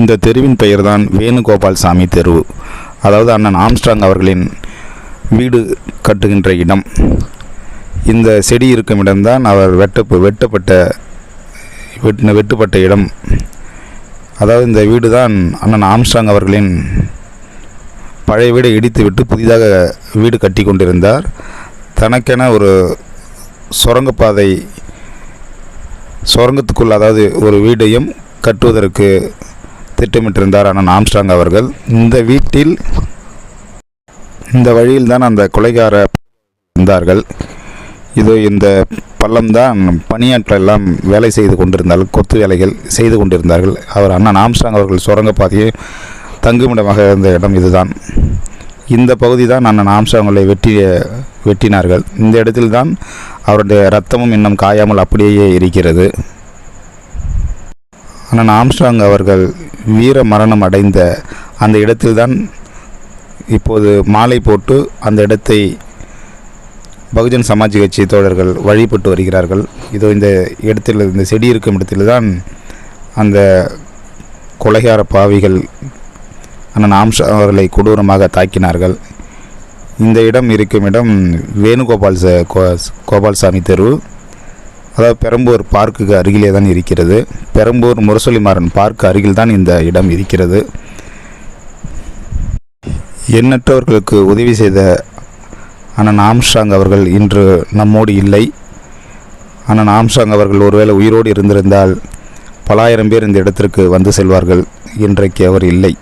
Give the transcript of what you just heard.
இந்த தெருவின் பெயர்தான் வேணுகோபால் சாமி தெரு. அதாவது அண்ணன் ஆம்ஸ்ட்ராங் அவர்களின் வீடு கட்டுகின்ற இடம். இந்த செடி இருக்கும் இடம்தான் அவர் வெட்ட வெட்டப்பட்ட வெட்டு வெட்டுப்பட்ட இடம். அதாவது இந்த வீடு தான் அண்ணன் ஆம்ஸ்ட்ராங் அவர்களின் பழைய வீடை இடித்துவிட்டு புதிதாக வீடு கட்டி கொண்டிருந்தார். தனக்கென ஒரு சுரங்கப்பாதை சுரங்கத்துக்குள் அதாவது ஒரு வீடையும் கட்டுவதற்கு திட்டமிட்டிருந்தார் அண்ணன் ஆம்ஸ்ட்ராங் அவர்கள். இந்த வீட்டில் இந்த வழியில் தான் அந்த கொலைகார இருந்தார்கள் இதோ இந்த பள்ளம்தான் பணியாட்கள் எல்லாம் வேலை செய்து கொண்டிருந்தார்கள் கொத்து வேலைகள் செய்து கொண்டிருந்தார்கள். அவர் அண்ணன் ஆம்ஸ்டாங் அவர்கள் சுரங்கப்பாதையை தங்குமிடமாக இருந்த இடம் இதுதான். இந்த பகுதி தான் அண்ணன் ஆம்ஸ்டாங்களை வெட்டி வெட்டினார்கள். இந்த இடத்தில் தான் அவருடைய ரத்தமும் இன்னும் காயாமல் அப்படியே இருக்கிறது. அண்ணன் ஆம்ஸ்டாங் அவர்கள் வீர மரணம் அடைந்த அந்த இடத்தில்தான் இப்போது மாலை போட்டு அந்த இடத்தை பகுஜன் சமாஜ் கட்சி தோழர்கள் வழிபட்டு வருகிறார்கள். இதோ இந்த இடத்தில் இந்த செடி இருக்கும் இடத்தில் தான் அந்த கொலைகார பாவிகள் அண்ணன் ஆம்ஷா அவர்களை கொடூரமாக தாக்கினார்கள். இந்த இடம் இருக்கும் இடம் வேணுகோபால் ச கோ- கோபால்சாமி தெரு. அதாவது பெரம்பூர் பார்க்குக்கு அருகிலே தான் இருக்கிறது. பெரம்பூர் முரசொலிமாறன் பார்க் அருகில் தான் இந்த இடம் இருக்கிறது. எண்ணற்றவர்களுக்கு உதவி செய்த அண்ணன் ஆம்ஸ்டாங் அவர்கள் இன்று நம்மோடு இல்லை. அண்ணன் ஆம்ஸ்டாங் அவர்கள் ஒருவேளை உயிரோடு இருந்திருந்தால் பலாயிரம் பேர் இந்த இடத்திற்கு வந்து செல்வார்கள். இன்றைக்கு அவர் இல்லை.